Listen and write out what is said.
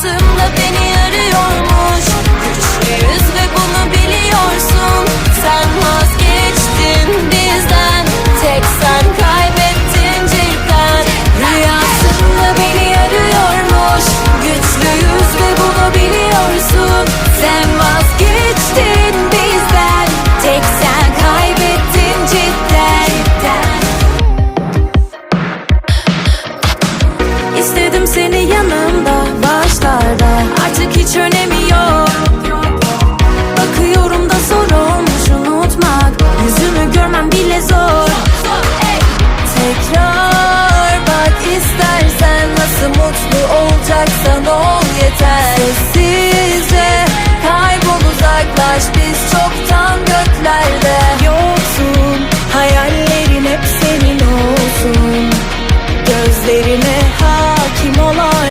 Sırtımda beni arıyormuş. Güçlüyüz ve bunu biliyorsun. Sen vazgeçtin bizden. Tek sen kaybettin cidden Rüyasında beni arıyormuş. Güçlüyüz ve bunu biliyorsun. Sen vazgeçtin bizden. Tek sen kaybettin cidden İstedim seni yanımda bile zor. Tekrar bak istersen nasıl mutlu olacaksan ol yeter. Sessizce kaybol uzaklaş. Biz çoktan gör